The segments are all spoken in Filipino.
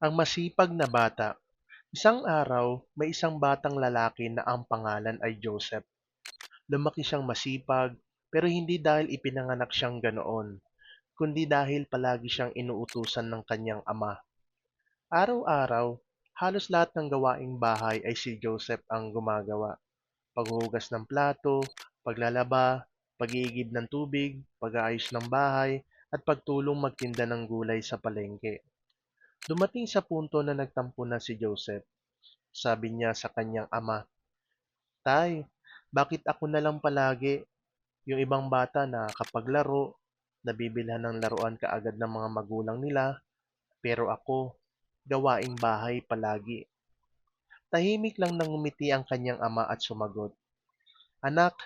Ang masipag na bata. Isang araw, may isang batang lalaki na ang pangalan ay Joseph. Lumaki siyang masipag, pero hindi dahil ipinanganak siyang ganoon, kundi dahil palagi siyang inuutusan ng kanyang ama. Araw-araw, halos lahat ng gawaing bahay ay si Joseph ang gumagawa. Paghuhugas ng plato, paglalaba, pag-iigib ng tubig, pag-aayos ng bahay, at pagtulong magtinda ng gulay sa palengke. Dumating sa punto na nagtampo na si Joseph. Sabi niya sa kanyang ama, Tay, bakit ako na lang palagi? Yung ibang bata na kapag laro, nabibilhan ng laruan kaagad ng mga magulang nila, pero ako, gawaing bahay palagi. Tahimik lang nang ngumiti ang kanyang ama at sumagot, Anak,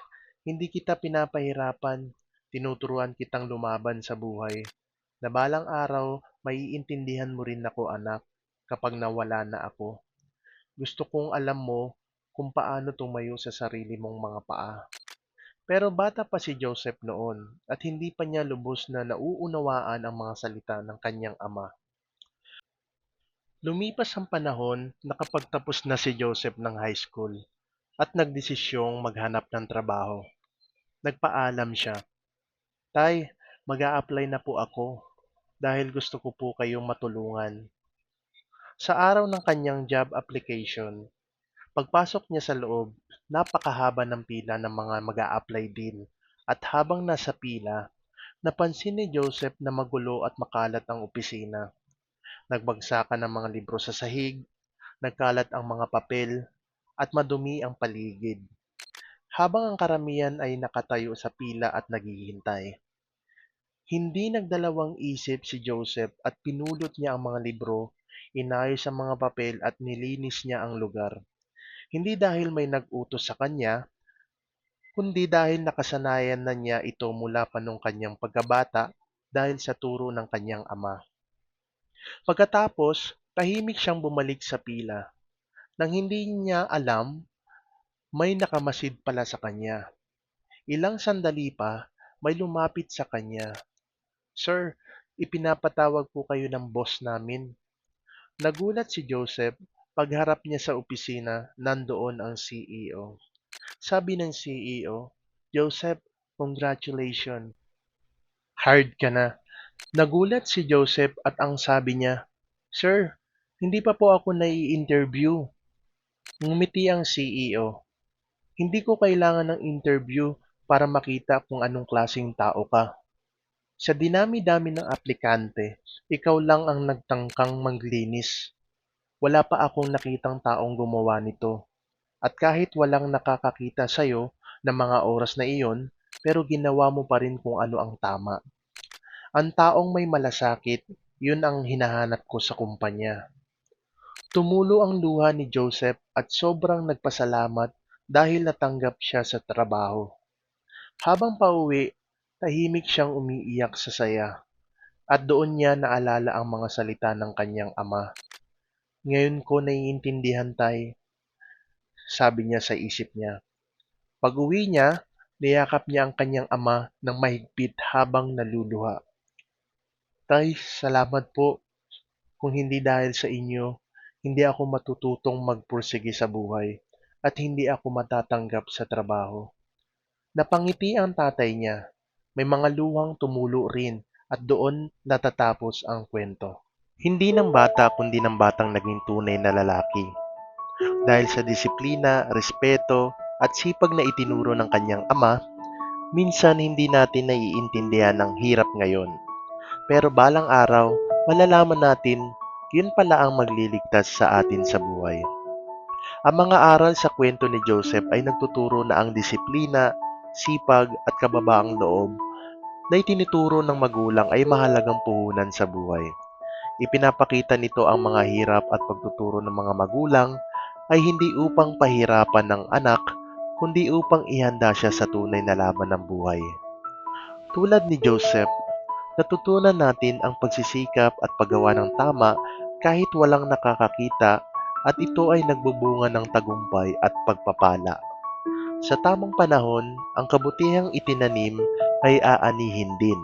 hindi kita pinapahirapan, tinuturuan kitang lumaban sa buhay. Na balang araw, maiintindihan mo rin ako anak, kapag nawala na ako. Gusto kong alam mo kung paano tumayo sa sarili mong mga paa. Pero bata pa si Joseph noon at hindi pa niya lubos na nauunawaan ang mga salita ng kanyang ama. Lumipas ang panahon, nakapagtapos na si Joseph ng high school at nagdesisyong maghanap ng trabaho. Nagpaalam siya, Tay, mag apply na po ako dahil gusto ko po kayong matulungan. Sa araw ng kanyang job application, pagpasok niya sa loob, napakahaba ng pila ng mga mag apply din. At habang nasa pila, napansin ni Joseph na magulo at makalat ang opisina. Nagbagsakan ng mga libro sa sahig, nagkalat ang mga papel, at madumi ang paligid. Habang ang karamihan ay nakatayo sa pila at naghihintay. Hindi nagdalawang isip si Joseph at pinulot niya ang mga libro, inayos ang mga papel at nilinis niya ang lugar. Hindi dahil may nag-utos sa kanya, kundi dahil nakasanayan na niya ito mula pa nung kanyang pagkabata dahil sa turo ng kanyang ama. Pagkatapos, tahimik siyang bumalik sa pila. Nang hindi niya alam, may nakamasid pala sa kanya. Ilang sandali pa, may lumapit sa kanya. Sir, ipinapatawag po kayo ng boss namin. Nagulat si Joseph pagharap niya sa opisina, nandoon ang CEO. Sabi ng CEO, Joseph, congratulations. Hired ka na. Nagulat si Joseph at ang sabi niya, Sir, hindi pa po ako nai-interview. Ngumiti ang CEO. Hindi ko kailangan ng interview para makita kung anong klaseng tao ka. Sa dinami-dami ng aplikante, ikaw lang ang nagtangkang maglinis. Wala pa akong nakitang taong gumawa nito. At kahit walang nakakakita sa'yo ng mga oras na iyon, pero ginawa mo pa rin kung ano ang tama. Ang taong may malasakit, yun ang hinahanap ko sa kumpanya. Tumulo ang luha ni Joseph at sobrang nagpasalamat dahil natanggap siya sa trabaho. Habang pauwi, tahimik siyang umiiyak sa saya. At doon niya naalala ang mga salita ng kanyang ama. Ngayon ko naiintindihan tay, sabi niya sa isip niya. Pag uwi niya, niyakap niya ang kanyang ama ng mahigpit habang naluluha. Tay, salamat po. Kung hindi dahil sa inyo, hindi ako matututong magpursige sa buhay at hindi ako matatanggap sa trabaho. Napangiti ang tatay niya. May mga luhang tumulo rin at doon natatapos ang kwento. Hindi ng bata kundi ng batang naging tunay na lalaki. Dahil sa disiplina, respeto at sipag na itinuro ng kanyang ama, minsan hindi natin naiintindihan ang hirap ngayon. Pero balang araw, malalaman natin, yun pala ang magliligtas sa atin sa buhay. Ang mga aral sa kwento ni Joseph ay nagtuturo na ang disiplina, sipag at kababaang loob na itinuturo ng magulang ay mahalagang puhunan sa buhay. Ipinapakita nito ang mga hirap at pagtuturo ng mga magulang ay hindi upang pahirapan ng anak, kundi upang ihanda siya sa tunay na laban ng buhay. Tulad ni Joseph, natutunan natin ang pagsisikap at paggawa ng tama kahit walang nakakakita at ito ay nagbubunga ng tagumpay at pagpapala. Sa tamang panahon, ang kabutihang itinanim ay aanihin din.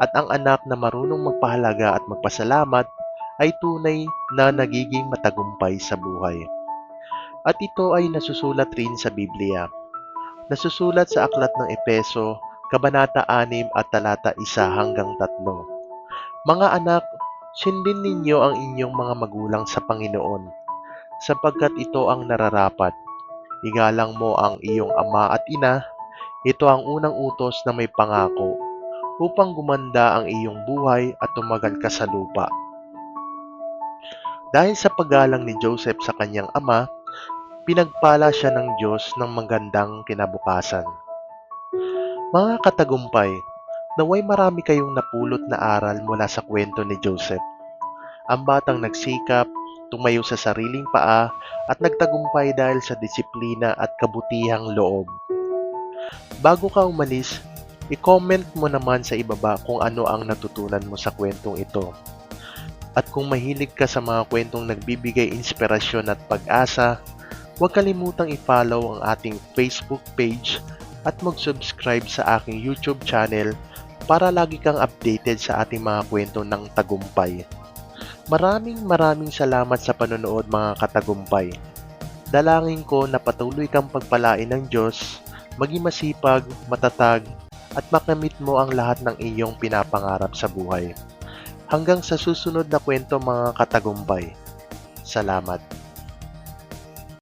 At ang anak na marunong magpahalaga at magpasalamat ay tunay na nagiging matagumpay sa buhay. At ito ay nasusulat rin sa Biblia. Nasusulat sa Aklat ng Epeso, Kabanata 6 at talata 1 hanggang 3. Mga anak, sundin ninyo ang inyong mga magulang sa Panginoon, sapagkat ito ang nararapat. Igalang mo ang iyong ama at ina, ito ang unang utos na may pangako, upang gumanda ang iyong buhay at tumagal ka sa lupa. Dahil sa paggalang ni Joseph sa kanyang ama, pinagpala siya ng Diyos ng magandang kinabukasan. Mga katagumpay, naway marami kayong napulot na aral mula sa kwento ni Joseph. Ang batang nagsikap, tumayo sa sariling paa at nagtagumpay dahil sa disiplina at kabutihang loob. Bago ka umalis, i-comment mo naman sa ibaba kung ano ang natutunan mo sa kwentong ito. At kung mahilig ka sa mga kwentong nagbibigay inspirasyon at pag-asa, huwag kalimutang i-follow ang ating Facebook page at mag-subscribe sa aking YouTube channel para lagi kang updated sa ating mga kwento ng tagumpay. Maraming maraming salamat sa panonood mga katagumpay. Dalangin ko na patuloy kang pagpalain ng Diyos, maging masipag, matatag, at makamit mo ang lahat ng iyong pinapangarap sa buhay. Hanggang sa susunod na kwento mga katagumpay. Salamat.